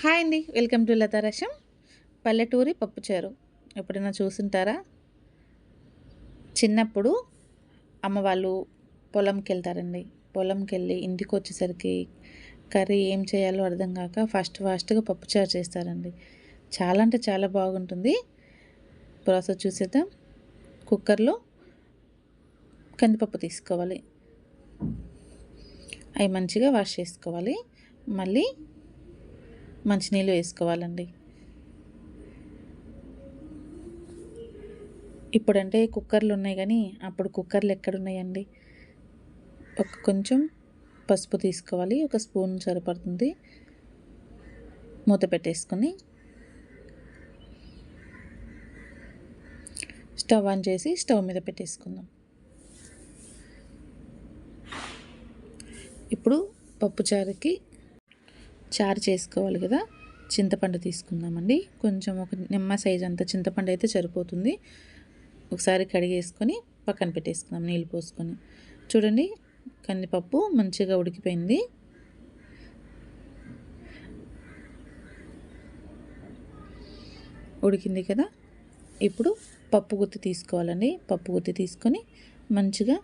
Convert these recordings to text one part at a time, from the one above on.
Hi అండి welcome to లతారసం పల్లెటూరి పప్పుచారు. ఎప్పుడైనా చూసుంటారా? చిన్నప్పుడు అమ్మ వాళ్ళు పొలంకి వెళ్తారండి పొలంకి వెళ్ళి ఇంటికి వచ్చేసరికి కర్రీ ఏం చేయాలో అర్థం కాక ఫస్ట్ ఫాస్ట్గా పప్పుచారు చేస్తారండి. చాలా అంటే చాలా బాగుంటుంది. ప్రాసెస్ చూసేద్దాం. కుక్కర్లో కందిపప్పు తీసుకోవాలి. అవి మంచిగా వాష్ చేసుకోవాలి. మళ్ళీ మంచినీళ్ళు వేసుకోవాలండి. ఇప్పుడంటే కుక్కర్లు ఉన్నాయి కానీ అప్పుడు కుక్కర్లు ఎక్కడున్నాయండి ఒక కొంచెం పసుపు తీసుకోవాలి. ఒక స్పూన్ సరిపడుతుంది. మూత పెట్టేసుకొని స్టవ్ ఆన్ చేసి స్టవ్ మీద పెట్టేసుకుందాం. ఇప్పుడు పప్పుచారుకి చారు చేసుకోవాలి కదా. చింతపండు తీసుకుందామండి. కొంచెం ఒక నిమ్మ సైజ్ అంత చింతపండు అయితే సరిపోతుంది. ఒకసారి కడిగేసుకొని పక్కన పెట్టేసుకుందాం నీళ్ళు పోసుకొని. చూడండి కందిపప్పు మంచిగా ఉడికిపోయింది. ఉడికింది కదా. ఇప్పుడు పప్పు గుత్తి తీసుకోవాలండి. పప్పు గుత్తి తీసుకొని మంచిగా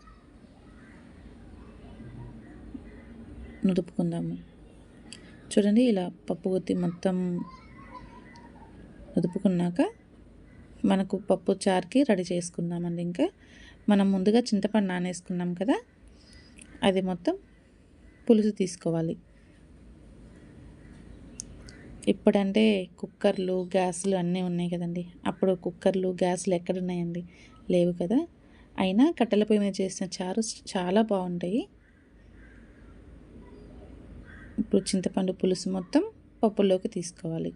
నుదుపుకుందాము. చూడండి ఇలా పప్పు గుత్తి మొత్తం ఉదుపుకున్నాక మనకు పప్పు చారుకి రెడీ చేసుకుందామండి ఇంకా. మనం ముందుగా చింతపండు నానేసుకున్నాం కదా అది మొత్తం పులుసు తీసుకోవాలి. ఇప్పుడంటే కుక్కర్లు గ్యాస్లు అన్నీ ఉన్నాయి కదండి. అప్పుడు కుక్కర్లు గ్యాస్లు ఎక్కడున్నాయండి లేవు కదా. అయినా కట్టెల పొయ్యి మీద చేసిన చారు చాలా బాగుంటాయి. ఇప్పుడు చింతపండు పులుసు మొత్తం పప్పులోకి తీసుకోవాలి.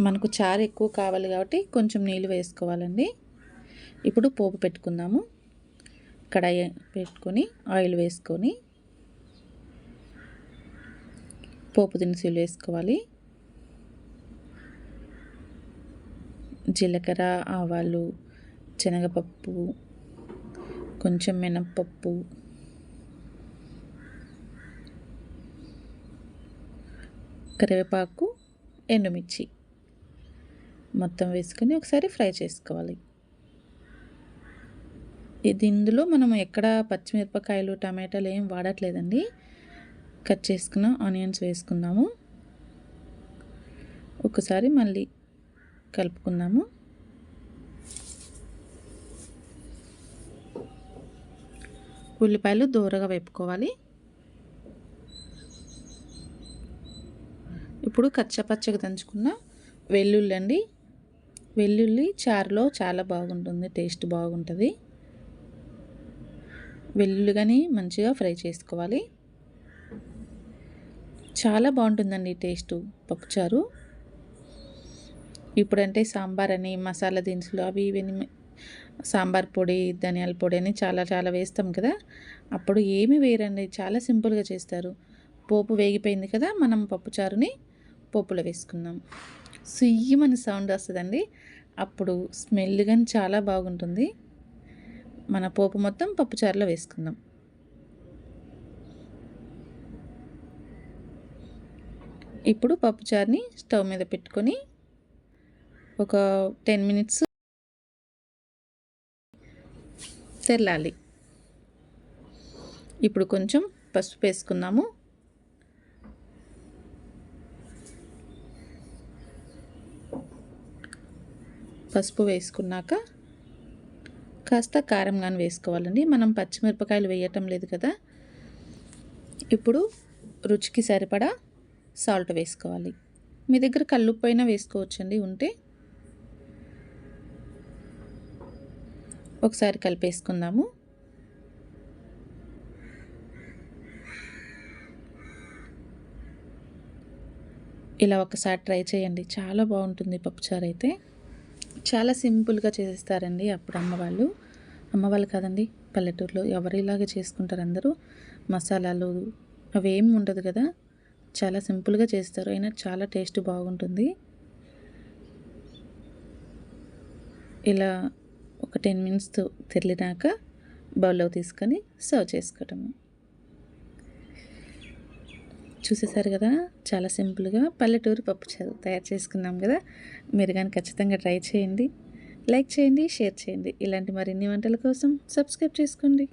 మనకు చారు ఎక్కువ కావాలి కాబట్టి కొంచెం నీళ్ళు వేసుకోవాలండి. ఇప్పుడు పోపు పెట్టుకుందాము. కడాయి పెట్టుకొని ఆయిల్ వేసుకొని పోపు దినుసులు వేసుకోవాలి. జీలకర్ర ఆవాలు శనగపప్పు కొంచెం మినప్పప్పు. కరివేపాకు ఎండుమిర్చి మొత్తం వేసుకొని ఒకసారి ఫ్రై చేసుకోవాలి. ఇది ఇందులో మనం ఎక్కడ పచ్చిమిరపకాయలు టమాటాలు ఏం వాడట్లేదండి. కట్ చేసుకున్న ఆనియన్స్ వేసుకుందాము. ఒకసారి మళ్ళీ కలుపుకుందాము. ఉల్లిపాయలు దూరగా వేపుకోవాలి. ఇప్పుడు కచ్చపచ్చగా దంచుకున్న వెల్లుల్లి అండి. వెల్లుల్లి చారులో చాలా బాగుంటుంది టేస్ట్ బాగుంటుంది. వెల్లుల్లి కానీ మంచిగా ఫ్రై చేసుకోవాలి. చాలా బాగుంటుందండి టేస్ట్ పప్పుచారు ఇప్పుడంటే సాంబార్ అని మసాలా దినుసులు అవి ఇవన్నీ సాంబార్ పొడి ధనియాల పొడి అని చాలా చాలా వేస్తాం కదా. అప్పుడు ఏమి వేయరండి. చాలా సింపుల్గా చేస్తారు. పోపు వేగిపోయింది కదా మనం పప్పుచారుని పోపులో వేసుకుందాం. సుయ్యమని సౌండ్ వస్తుందండి. అప్పుడు స్మెల్ కానీ చాలా బాగుంటుంది. మన పోపు మొత్తం పప్పుచారులో వేసుకుందాం. ఇప్పుడు పప్పుచారుని స్టవ్ మీద పెట్టుకొని ఒక టెన్ మినిట్స్ తెల్లాలి ఇప్పుడు కొంచెం పసుపు వేసుకున్నాము పసుపు వేసుకున్నాక కాస్త కారం కానీ వేసుకోవాలండి. మనం పచ్చిమిరపకాయలు వేయటం లేదు కదా. ఇప్పుడు రుచికి సరిపడా సాల్ట్ వేసుకోవాలి. మీ దగ్గర కల్లుప్పు వేసుకోవచ్చండి. ఉంటే ఒకసారి కలిపేసుకుందాము. ఇలా ఒకసారి ట్రై చేయండి. చాలా బాగుంటుంది పప్పుచారు అయితే. చాలా సింపుల్గా చేస్తారండి అప్పుడు అమ్మవాళ్ళు అమ్మవాళ్ళు కాదండి పల్లెటూరులో ఎవరు ఇలాగే చేసుకుంటారు అందరూ. మసాలాలు అవేం ఉండదు కదా. చాలా సింపుల్గా చేస్తారు. అయినా చాలా టేస్ట్ బాగుంటుంది. ఇలా ఒక టెన్ మినిట్స్ తిరిగినాక బౌల్లో తీసుకొని సర్వ్ చేసుకోవటము చూసేసారు కదా చాలా సింపుల్గా పల్లెటూరు పప్పుచారు తయారు చేసుకున్నాం కదా. మీరు కానీ ఖచ్చితంగా ట్రై చేయండి. లైక్ చేయండి షేర్ చేయండి. ఇలాంటి మరిన్ని వంటల కోసం సబ్స్క్రైబ్ చేసుకోండి.